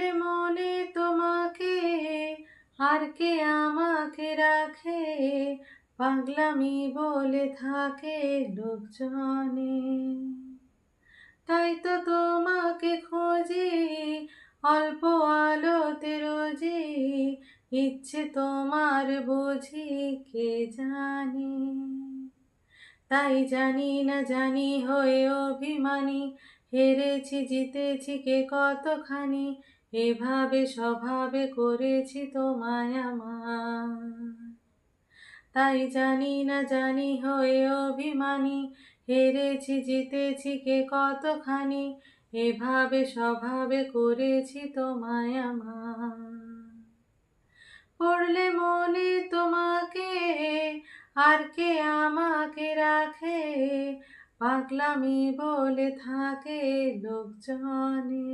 পড়লে মনে তোমাকে, আর কে আমাকে রাখে? পাগলামি বলে থাকে লোকজনে। তাই তো তোমাকে খোঁজে, অল্প আলোতে রোজে, ইচ্ছে তোমার বুঝি কে জানে? তাই জানি না জানি হয়ে অভিমানী হেরেছি, জিতেছি, কে কতখানি? এভাবে, স্বভাবে করেছি তোমায় আমার। তাই জানি না, জানি হয়ে অভিমানী। হেরেছি, জিতেছি, কে কতখানি? এভাবে, স্বভাবে করেছি তোমায় আমার। পড়লে মনে তোমাকে, আর কে আমাকে রাখে? পাগলামি বলে থাকে লোকজনে।